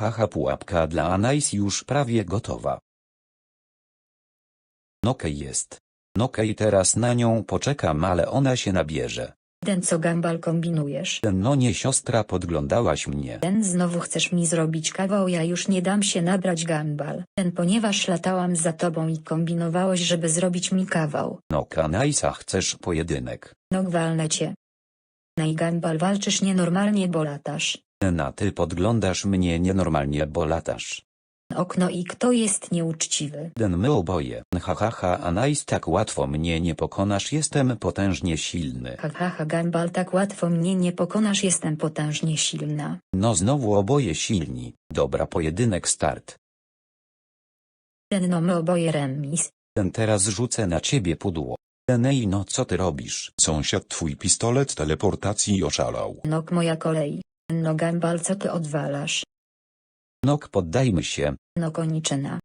haha pułapka dla Anais już prawie gotowa. Nokej jest. Nokej teraz na nią poczekam ale ona się nabierze. Den co Gambal kombinujesz? No nie siostra podglądałaś mnie. Den znowu chcesz mi zrobić kawał ja już nie dam się nabrać Gambal. Den ponieważ latałam za tobą i kombinowałeś żeby zrobić mi kawał. No Kanaisa chcesz pojedynek. No gwalnę cię. I Gambal walczysz nienormalnie bo latasz. Na ty podglądasz mnie nienormalnie bo latasz. Okno i kto jest nieuczciwy? Den my oboje. Ha ha ha Anais tak łatwo mnie nie pokonasz jestem potężnie silny. Ha ha ha Gambal tak łatwo mnie nie pokonasz jestem potężnie silna. No znowu oboje silni. Dobra pojedynek start. Den no my oboje remis. Ten teraz rzucę na ciebie pudło. Enej no co ty robisz? Sąsiad twój pistolet teleportacji oszalał. Nok moja kolej. No Gambal co ty odwalasz? Nok poddajmy się. No koniczyna.